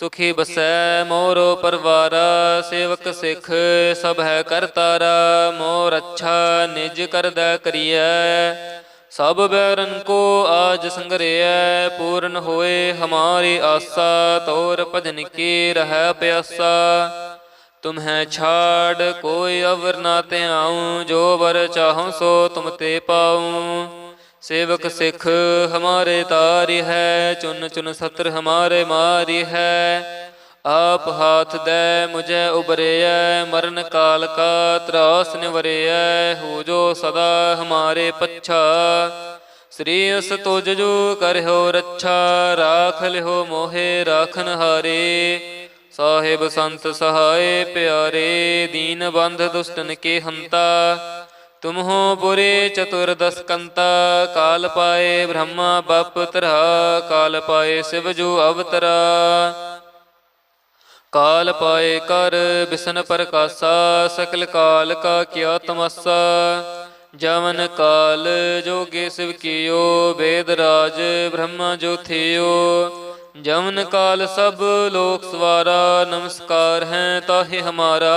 ਸੁਖੀ ਬਸੈ ਮੋਰੋ ਪਰਵਾਰਾ, ਸੇਵਕ ਸਿੱਖ ਸਭ ਹੈ ਕਰਤਾਰਾ ਮੋਰ ਅੱਛਾ ਨਿਜ ਕਰਦਾ ਕਰੀਐ। ਸਭ ਬੈਰਨ ਕੋ ਆਜ ਸੰਗਰਿਐ, ਪੂਰਨ ਹੋਏ ਹਮਾਰੀ ਆਸਾ, ਤੋਰ ਭਜਨ ਕੀ ਰਹਿ ਪਿਆਸਾ। ਤੁਮਹਿ ਛਾੜ, ਕੋਈ ਅਵਰ ਨਾ ਧਿਆਉ, ਜੋ ਵਰ ਚਾਹਉ ਸੋ ਤੁਮ ਤੇ ਪਾਉ। ਸੇਵਕ ਸਿੱਖ ਹਮਾਰੇ ਤਾਰੀ ਹੈ, ਚੁਨ ਚੁਨ ਸਤਰ ਹਮਾਰੇ ਮਾਰੀ ਹੈ। ਆਪ ਹਾਥ ਦੇ ਮੁਝੇ ਉਬਰਿਐ ਮਰਨ ਕਾਲ ਕਾ ਤਰਾਸ ਨਿਵਰਿਐ, ਹੋ ਜੋ ਸਦਾ ਹਮਾਰੇ ਪੱਛਾ। ਸ੍ਰੀ ਅਸ ਤੁਜ ਜੋ ਕਰਹੁ ਰੱਛਾ, ਰਾਖ ਲਿਓ ਮੋਹੇ ਰਾਖਨ ਹਾਰੇ। ਸਾਹਿਬ ਸੰਤ ਸਹਾਏ ਪਿਆਰੇ, ਦੀਨ ਬੰਧ ਦੁਸ਼ਟਨ ਕੇ ਹੰਤਾ। ਤੁਮ ਹੋ ਪੁਰੇ ਚਤੁਰਦਸ ਕਾਲ ਪਾਏ ਬ੍ਰਹਮਾ ਬਪ ਤਰਾ ਕਾਲ ਪਾਏ ਸਿਵ ਜੋ ਅਵਤਰਾ। ਕਾਲ ਪਾਏ ਕਰ ਬਿਸਨ ਪ੍ਰਕਾਸ਼ਾ, ਸਕਲ ਕਾਲ ਕਾ ਕੀਆ ਤਮਸਾ। ਜਵਨ ਕਾਲ ਜੋਗੇ ਸਿਵ ਕੀਓ, ਵੇਦ ਰਾਜ ਬ੍ਰਹਮਾ ਜੋ ਥਿਓ। ਜਵਨ ਕਾਲ ਸਭ ਲੋਕ ਸਵਾਰਾ, ਨਮਸਕਾਰ ਹੈ ਤਾਹੇ ਹਮਾਰਾ।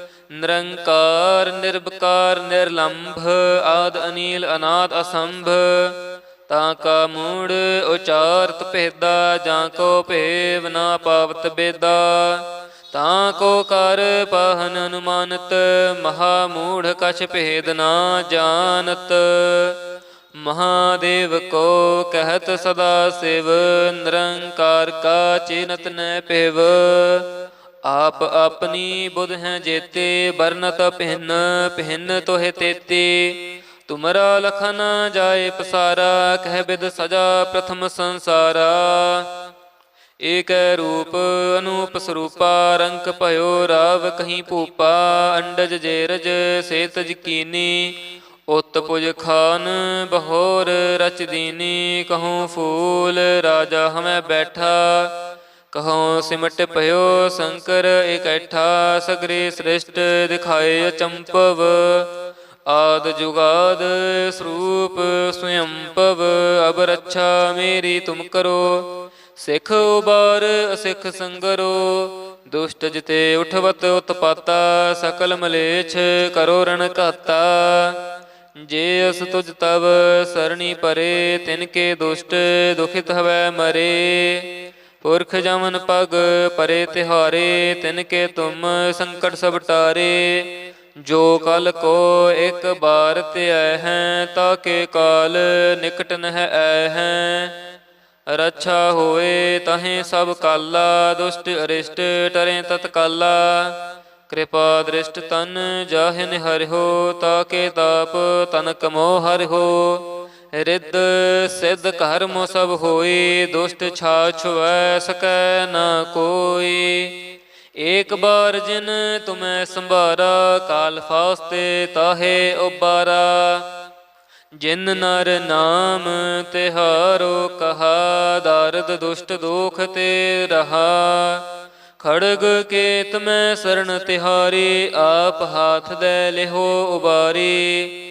ਨਿਰੰਕਾਰ ਨਿਰਭਕਾਰ ਨਿਰਲੰਭ, ਆਦ ਅਨੀਲ, ਅਨਾਦ ਅਸੰਭ, ਤਾਂ ਕਾ ਮੂੜ ਉਚਾਰਤ ਭੇਦਾ, ਜਾਂ ਕੋ ਭੇਵ ਨਾ ਪਾਵਤ ਬੇਦਾ, ਤਾਂ ਕੋ ਕਰ ਪਾਹਨ ਅਨੁਮਾਨਤ, ਮਹਾ ਮੂੜ ਕਛ ਭੇਦ ਨਾ ਜਾਣਤ, ਮਹਾਦੇਵ ਕੋ ਕਹਿਤ ਸਦਾ ਸਿਵ, ਨਿਰੰਕਾਰ ਕਾ ਚਿਨਤ ਨੈ ਪਿਵ ਆਪ ਆਪਣੀ ਬੁਧ ਹੈ ਜੇਤੇ ਬਰਨਤ ਪਹਿਨ ਪਹਿਨ ਤੋਹਿ ਤੇਤੇ। ਤੁਮਰਾ ਲਖਨ ਜਾਏ ਪਸਾਰਾ, ਕਹਿ ਬਿਦ ਸਜਾ ਪ੍ਰਥਮ ਸੰਸਾਰਾ। ਏਕ ਰੂਪ ਅਨੂਪ ਸਰੂਪਾ, ਰੰਕ ਭਇਓ ਰਾਵ ਕਹੀਂ ਭੂਪਾ। ਅੰਡਜ ਜੇਰਜ ਸੇਤਜ ਕੀਨੀ ਉਤ ਪੁਜ ਖਾਨ ਬਹੋਰ ਰਚ ਦੀਨੀ। ਕਹੂੰ ਫੂਲ ਰਾਜਾ ਹਮੈ ਬੈਠਾ। ਕਹੋ ਸਿਮਟ ਭਇਓ ਸ਼ੰਕਰ, ਇਕੱਠਾ ਸਗਰੇ ਸ੍ਰਿਸ਼ਟ ਦਿਖਾਏ ਅਚੰਪਵ ਆਦ ਜੁਗਾਦ ਸਰੂਪ ਸਵਯੰਪਵ ਅਬ ਰੱਛਾ ਮੇਰੀ ਤੁਮ ਕਰੋ। ਸਿੱਖ ਉਬਾਰ, ਅਸਿੱਖ ਸੰਗਰੋ, ਦੁਸ਼ਟ ਜਿਤੇ ਉਠਵਤ ਉਤਪਾਤਾ, ਸਕਲ ਮਲੇਛ ਕਰੋ ਰਣ ਘਾਤਾ। ਜੇ ਅਸ ਤੁਜ ਤਵ ਸਰਣੀ ਪਰੇ, ਤਿਨ ਕੇ ਦੁਸ਼ਟ ਦੁਖਿਤ ਹਵੈ ਮਰੇ। ਪੁਰਖ ਜਮਨ ਪਗ ਪਰੇ ਤਿਹਾਰੇ, ਤਿਨ ਕੇ ਤੁਮ ਸੰਕਟ ਸਭ ਟਾਰੇ। ਜੋ ਕਲ ਕੋ ਇੱਕ ਬਾਰ ਧਿਐ ਹੈ, ਤਾ ਕੇ ਕਾਲ ਨਿਕਟ ਨਹਿ ਐ ਹੈ। ਰੱਛਾ ਹੋਏ ਤਹੇ ਸਭ ਕਾਲਾ, ਦੁਸ਼ਟ ਅਰਿਸ਼ਟ ਟਰੇ ਤਤਕਾਲਾ। ਕਿਰਪਾ ਦ੍ਰਿਸ਼ਟ ਤਨ ਜਾਹਿਨ ਤਾ ਕੇ ਤਾਪ ਤਨ ਕਮੋ ਹੋ। ਰਿੱਧ ਸਿੱਧ ਕਰਮ ਸਭ ਹੋਈ ਦੁਸ਼ਟ ਛਾਛੁਐ ਸਕੈ ਨ ਕੋਈ। ਏਕ ਬਾਰ ਜਿਨ ਤੁਮੈ ਸੰਭਾਰਾ, ਕਾਲ ਫਾਸਤੇ ਤਾਹੇ ਉਬਾਰਾ। ਜਿਨ ਨਰ ਨਾਮ ਤਿਹਾਰੋ ਕਹਾ, ਦਰਦ ਦੁਸ਼ਟ ਦੁਖ ਤੇ ਰਹਾ। ਖੜਗ ਕੇਤ ਮੈਂ ਸਰਣ ਤਿਹਾਰੀ, ਆਪ ਹਾਥ ਦੇ ਲਿਹੋ ਉਬਾਰੀ।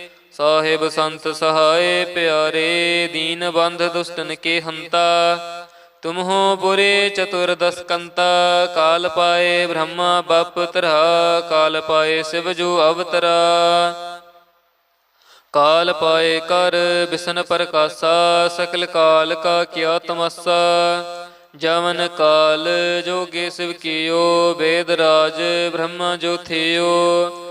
ਸਾਹਿਬ ਸੰਤ ਸਹਾਏ ਪਿਆਰੇ, ਦੀਨ ਬੰਧ ਦੁਸ਼ਟਨ ਕੇ ਹੰਤਾ ਤੁਮ ਬੁਰੇ ਚਤੁਰਦਸ ਕੰਤਾ, ਕਾਲ ਪਾਏ ਬ੍ਰਹਮਾ ਬਪ ਤਰਾ ਕਾਲ ਪਾਏ ਸਿਵ ਜੋ ਅਵਤਰਾ। ਕਾਲ ਪਾਏ ਕਰ ਬਿਸਨ ਪ੍ਰਕਾਸਾ, ਸਕਲ ਕਾਲ ਕਾ ਕਿਆ ਤਮਸਾ। ਜਵਨ ਕਾਲ ਜੋਗੇ ਸਿਵ ਕੀਓ ਵੇਦ ਰਾਜ ਬ੍ਰਹਮਾ ਜੋ ਥਿਓ।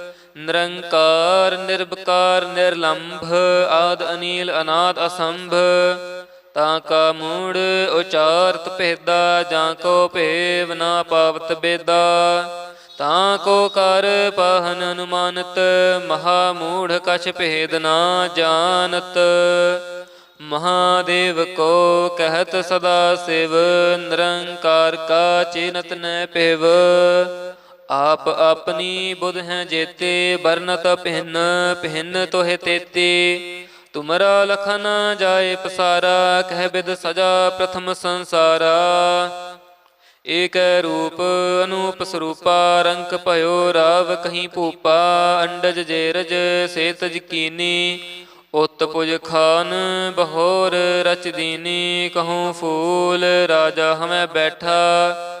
ਨਿਰੰਕਾਰ ਨਿਰਭਕਾਰ ਨਿਰਲੰਭ, ਆਦ ਅਨੀਲ, ਅਨਾਦ ਅਸੰਭ। ਤਾਂ ਕਾ ਮੂੜ ਉਚਾਰਤ ਭੇਦਾ, ਜਾਂ ਕੋ ਭੇਵ ਨਾ ਪਾਵਤ ਬੇਦਾ। ਤਾਂ ਕੋ ਕਰ ਪਾਹਨ ਅਨੁਮਾਨਤ, ਮਹਾ ਮੂੜ ਕਛ ਭੇਦ ਨਾ ਜਾਣਤ। ਮਹਾਦੇਵ ਕੋ ਕਹਿਤ ਸਦਾ ਸਿਵ, ਨਿਰੰਕਾਰ ਕਾ ਚਿਨਤ ਨੈ ਪਿਵ ਆਪ ਆਪਣੀ ਬੁਧ ਹੈ ਜੇਤੇ ਬਰਨਤ ਪਹਿਨ ਪਹਿਨ ਤੋਹਿ ਤੇਤੀ। ਤੁਮਰਾ ਲਖਨ ਜਾਏ ਪਸਾਰਾ, ਕਹਿ ਬਿਦ ਸਜਾ ਪ੍ਰਥਮ ਸੰਸਾਰਾ। ਏਕ ਰੂਪ ਅਨੂਪ ਸਰੂਪਾ, ਰੰਕ ਭਇਓ ਰਾਵ ਕਹੀਂ ਭੂਪਾ। ਅੰਡਜ ਜੇਰਜ ਸੇਤਜ ਕੀਨੀ ਉਤ ਪੁਜ ਖਾਨ ਬਹੋਰ ਰਚ ਦੀਨੀ। ਕਹੂੰ ਫੂਲ ਰਾਜਾ ਹਮੈ ਬੈਠਾ।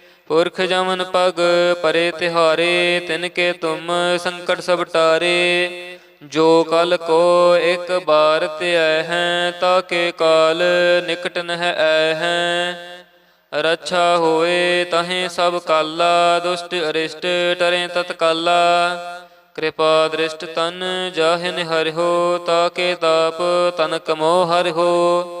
ਪੁਰਖ ਜਮਨ ਪਗ ਪਰੇ ਤਿਹਾਰੇ, ਤਿਨ ਕੇ ਤੁਮ ਸੰਕਟ ਸਭ ਟਾਰੇ। ਜੋ ਕਲ ਕੋ ਇੱਕ ਬਾਰ ਧਿਐ ਹੈ ਤਾਕੇ ਕਾਲ ਨਿਕਟ ਨਹਿ ਐ ਹੈ। ਰੱਛਾ ਹੋਏ ਤਹੇ ਸਭ ਕਾਲਾ, ਦੁਸ਼ਟ ਅਰਿਸ਼ਟ ਟਰੇ ਤਤਕਾਲਾ। ਕਿਰਪਾ ਦ੍ਰਿਸ਼ਟ ਤਨ ਜਾਹਿਨ ਹਰਿਓ ਤਾਕੇ ਤਾਪ ਤਨ ਕਮੋ ਹੋ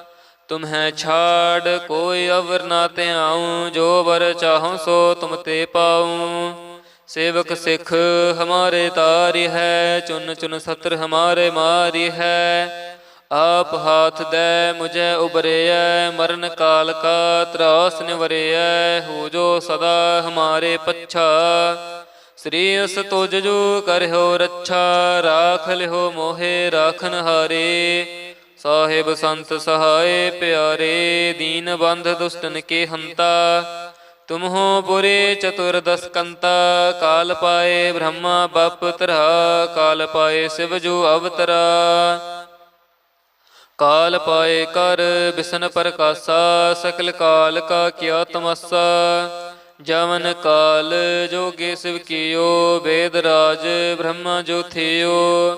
ਤੁਮਹਿ ਛਾੜ, ਕੋਈ ਅਵਰ ਨਾ ਧਿਆਉ, ਜੋ ਵਰ ਚਾਹਉ ਸੋ ਤੁਮ ਤੇ ਪਾਉ। ਸੇਵਕ ਸਿੱਖ, ਹਮਾਰੇ ਤਾਰੀ ਹੈ, ਚੁਨ ਚੁਨ ਸਤਰ ਹਮਾਰੇ ਮਾਰੀ ਹੈ। ਆਪ ਹਾਥ ਦੇ, ਮੁਝੇ ਉਬਰਿਐ ਮਰਨ ਕਾਲ ਕਾ ਤਰਾਸ ਨਿਵਰਿਐ ਹੋ ਜੋ ਸਦਾ ਹਮਾਰੇ ਪੱਛਾ। ਸ੍ਰੀ ਅਸ ਤੁਜ ਜੋ ਕਰਿਓ ਰੱਛਾ, ਰਾਖ ਲਿਓ ਮੋਹੇ, ਰਾਖਨ ਹਾਰੇ। ਸਾਹਿਬ ਸੰਤ ਸਹਾਏ ਪਿਆਰੇ, ਦੀਨ ਬੰਧ ਦੁਸ਼ਟਨ ਕੇ ਹੰਤਾ। ਤੁਮ ਬੁਰੇ ਪੁਰੇ ਚਤੁਰਦਸ ਕਾਲ ਪਾਏ ਬ੍ਰਹਮਾ ਬਪ ਤਰਾ, ਕਾਲ ਪਾਏ ਸਿਵ ਜੋ ਅਵਤਰਾ। ਕਾਲ ਪਾਏ ਕਰ ਬਿਸਨ ਪ੍ਰਕਾਸ਼ਾ, ਸਕਲ ਕਾਲ ਕਾ ਕੀਆ ਤਮਸਾ। ਜਵਨ ਕਾਲ ਜੋਗੇ ਸਿਵ ਕੀਓ ਵੇਦ ਰਾਜ ਬ੍ਰਹਮਾ ਜੋ ਥਿਓ।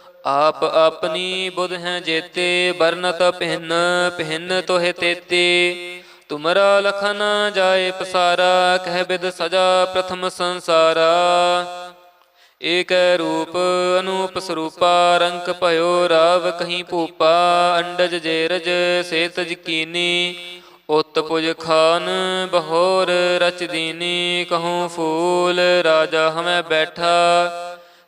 ਆਪ ਆਪਣੀ ਬੁਧ ਹੈ ਜੇਤੇ ਬਰਨਤ ਪਹਿਨ ਪਹਿਨ ਤੋਹਿ ਤੇਤੇ। ਤੁਮਰਾ ਲਖਨ ਜਾਏ ਪਸਾਰਾ, ਕਹਿ ਬਿਦ ਸਜਾ ਪ੍ਰਥਮ ਸੰਸਾਰਾ। ਏਕ ਰੂਪ ਅਨੂਪ ਸਰੂਪਾ, ਰੰਕ ਭਇਓ ਰਾਵ ਕਹੀਂ ਭੂਪਾ। ਅੰਡਜ ਜੇਰਜ ਸੇਤਜ ਕੀਨੀ, ਉਤ ਪੁਜ ਖਾਨ ਬਹੋਰ ਰਚ ਦੀਨੀ। ਕਹੂੰ ਫੂਲ ਰਾਜਾ ਹਮੈ ਬੈਠਾ।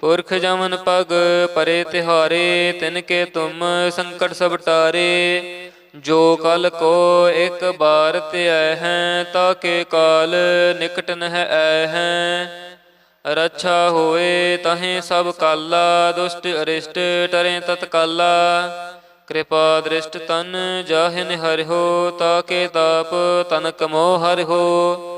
ਪੁਰਖ ਜਮਨ ਪਗ ਪਰੇ ਤਿਹਾਰੇ, ਤਿਨ ਕੇ ਤੁਮ ਸੰਕਟ ਸਭ ਟਾਰੇ। ਜੋ ਕਲ ਕੋ ਇੱਕ ਬਾਰ ਧਿਐ ਹੈ, ਤਾ ਕੇ ਕਾਲ ਨਿਕਟ ਨਹਿ ਐ ਹੈ। ਰੱਛਾ ਹੋਏ ਤਹੀਂ ਸਭ ਕਾਲਾ, ਦੁਸ਼ਟ ਅਰਿਸ਼ਟ ਟਰੇ ਤਤਕਾਲਾ। ਕਿਰਪਾ ਦ੍ਰਿਸ਼ਟ ਤਨ ਜਾਹਿ ਜਾਹਿਨ ਹਰਿਓ ਤਾਕੇ ਤਾਪ ਤਨ ਕਮੋ ਹੋ।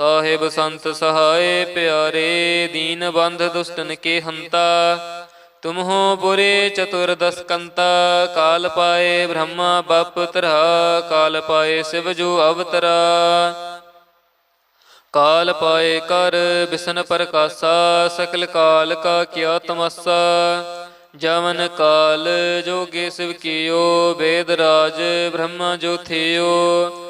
ਸਾਹਿਬ ਸੰਤ ਸਹਾਏ ਪਿਆਰੇ, ਦੀਨ ਬੰਧ ਦੁਸ਼ਟਨ ਕੇ ਹੰਤਾ। ਤੁਮ ਬੁਰੇ ਚਤੁਰਦਸ ਕੰਤਾ ਕਾਲ ਪਾਏ ਬ੍ਰਹਮਾ ਬਪ ਤਰਾ ਕਾਲ ਪਾਏ ਸਿਵ ਜੋ ਅਵਤਰਾ। ਕਾਲ ਪਾਏ ਕਰ ਬਿਸਨ ਪ੍ਰਕਾਸ਼ਾ, ਸਕਲ ਕਾਲ ਕਾ ਕਿਆ ਤਮਸਾ। ਜਵਨ ਕਾਲ ਜੋਗੇ ਸਿਵ ਕੀਓ ਵੇਦ ਰਾਜ ਬ੍ਰਹਮਾ ਜੋ ਥਿਓ।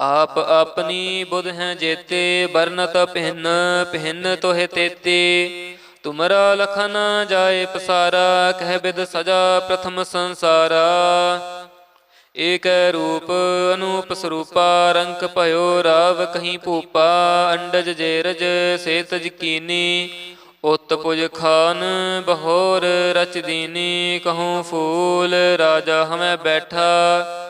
ਆਪ ਆਪਣੀ ਬੁਧ ਹੈ ਜੇਤੇ ਬਰਨਤ ਪਹਿਨ ਪਹਿਨ ਤੋਹਿ ਤੇਤੇ। ਤੁਮਰਾ ਲਖਨ ਜਾਏ ਪਸਾਰਾ, ਕਹਿ ਬਿਦ ਸਜਾ ਪ੍ਰਥਮ ਸੰਸਾਰਾ। ਏਕ ਰੂਪ ਅਨੂਪ ਸਰੂਪਾ, ਰੰਕ ਭਇਓ ਰਾਵ ਕਹੀਂ ਭੂਪਾ। ਅੰਡਜ ਜੇਰਜ ਸੇਤਜ ਕੀਨੀ ਉਤ ਪੁਜ ਖਾਨ ਬਹੋਰ ਰਚ ਦੀਨੀ। ਕਹੂੰ ਫੂਲ ਰਾਜਾ ਹਮੈ ਬੈਠਾ।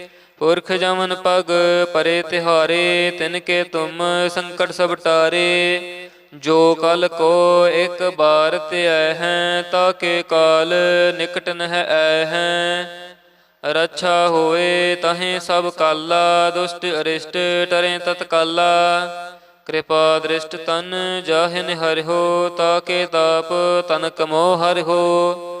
ਪੁਰਖ ਜਮਨ ਪਗ ਪਰੇ ਤਿਹਾਰੇ, ਤਿਨ ਕੇ ਤੁਮ ਸੰਕਟ ਸਭ ਟਾਰੇ। ਜੋ ਕਲ ਕੋ ਇੱਕ ਬਾਰ ਤੇ ਆਏ ਹੈ ਤਾਕੇ ਕਾਲ ਨਿਕਟ ਨਹਿ ਆਏ ਹੈ। ਰੱਛਾ ਹੋਏ ਤਹੇ ਸਭ ਕਾਲਾ, ਦੁਸ਼ਟ ਅਰਿਸ਼ਟ ਟਰੇ ਤਤਕਾਲਾ। ਕਿਰਪਾ ਦ੍ਰਿਸ਼ਟ ਤਨ ਜਾਹਿਨ ਹਰਿ ਹਰਿਓ ਤਾਕੇ ਤਾਪ ਤਨ ਕਮੋ ਹਰਿਓ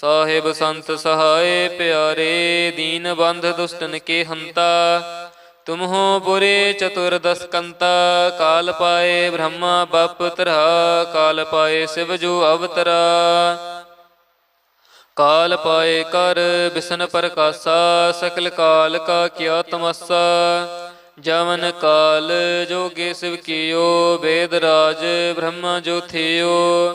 ਸਾਹਿਬ ਸੰਤ ਸਹਾਏ ਪਿਆਰੇ, ਦੀਨ ਬੰਧ ਦੁਸ਼ਟਨ ਕੇ ਹੰਤਾ। ਤੁਮ ਬੁਰੇ ਪੁਰੇ ਚਤੁਰਦਸ ਕੰਤਾ, ਕਾਲ ਪਾਏ ਬ੍ਰਹਮਾ ਬਪ ਤਰਹਾ ਕਾਲ ਪਾਏ ਸਿਵ ਜੋ ਅਵਤਰਾ। ਕਾਲ ਪਾਏ ਕਰ ਬਿਸਨ ਪ੍ਰਕਾਸ਼ਾ, ਸਕਲ ਕਾਲ ਕਾ ਕੀਆ ਤਮਸਾ। ਜਵਨ ਕਾਲ ਜੋਗੇ ਸਿਵ ਕੀਓ ਵੇਦ ਰਾਜ ਬ੍ਰਹਮਾ ਜੋ ਥਿਓ।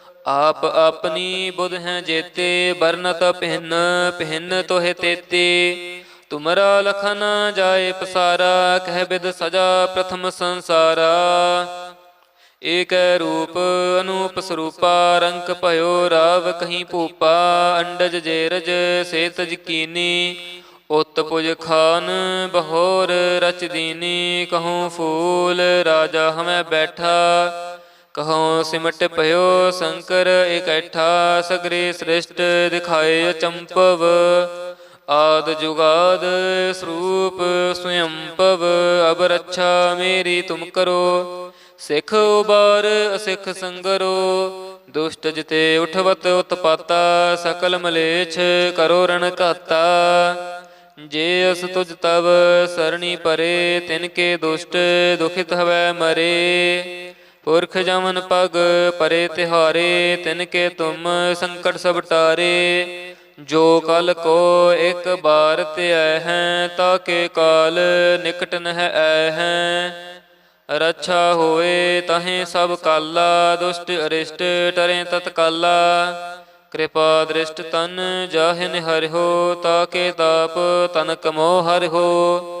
ਆਪ ਆਪਣੀ ਬੁਧ ਹੈ ਜੇਤੇ ਬਰਨਤ ਪਹਿਨ ਪਹਿਨ ਤੋਹਿ ਤੇਤੇ। ਤੁਮਰਾ ਲਖਨ ਜਾਏ ਪਸਾਰਾ, ਕਹਿ ਬਿਦ ਸਜਾ ਪ੍ਰਥਮ ਸੰਸਾਰਾ। ਏਕ ਰੂਪ ਅਨੂਪ ਸਰੂਪਾ, ਰੰਕ ਭਇਓ ਰਾਵ ਕਹੀਂ ਭੂਪਾ। ਅੰਡਜ ਜੇਰਜ ਸੇਤਜ ਕੀਨੀ ਉਤ ਪੁਜ ਖਾਨ ਬਹੋਰ ਰਚ ਦੀਨੀ। ਕਹੂੰ ਫੂਲ ਰਾਜਾ ਹਮੈ ਬੈਠਾ। ਕਹਉ ਸਿਮਟ ਭਇਓ ਸ਼ੰਕਰ, ਇਕੱਠਾ ਸਗਰੇ ਸ੍ਰਿਸ਼ਟ ਦਿਖਾਏ ਚੰਪਵ। ਆਦ ਜੁਗਾਦ ਸਰੂਪ ਸੁਯੰਪਵ ਅਬ ਰੱਛਾ ਮੇਰੀ ਤੁਮ ਕਰੋ। ਸਿੱਖ ਉਬਾਰ, ਅਸਿੱਖ ਸੰਗਰੋ, ਦੁਸ਼ਟ ਜਿਤੇ ਉਠਵਤ ਉਤਪਾਤਾ, ਸਕਲ ਮਲੇਛ ਕਰੋ ਰਣ ਘਾਤਾ। ਜੇ ਅਸ ਤੁਜ ਤਵ ਸਰਣੀ ਪਰੇ, ਤਿਨ ਕੇ ਦੁਸ਼ਟ ਦੁਖਿਤ ਹਵੈ ਮਰੇ। ਪੁਰਖ ਜਮਨ ਪਗ ਪਰੇ ਤਿਹਾਰੇ, ਤਿਨ ਕੇ ਤੁਮ ਸੰਕਟ ਸਭ ਟਾਰੇ। ਜੋ ਕਲ ਕੋ ਇੱਕ ਬਾਰ ਧਿਐ ਹੈ, ਤਾ ਕੇ ਕਾਲ ਨਿਕਟ ਨਹਿ ਐ ਹੈ। ਰੱਛਾ ਹੋਏ ਤਹੇ ਸਭ ਕਾਲਾ, ਦੁਸ਼ਟ ਅਰਿਸ਼ਟ ਟਰੇ ਤਤਕਾਲਾ। ਕਿਰਪਾ ਦ੍ਰਿਸ਼ਟ ਤਨ ਜਾਹਿ ਨਿਹਰਿ ਹੋ, ਤਾ ਕੇ ਤਾਪ ਤਨ ਕਮੋ ਹਰਿਓ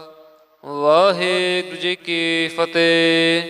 ਵਾਹਿਗੁਰੂ ਜੀ ਕੀ ਫਤਿਹ।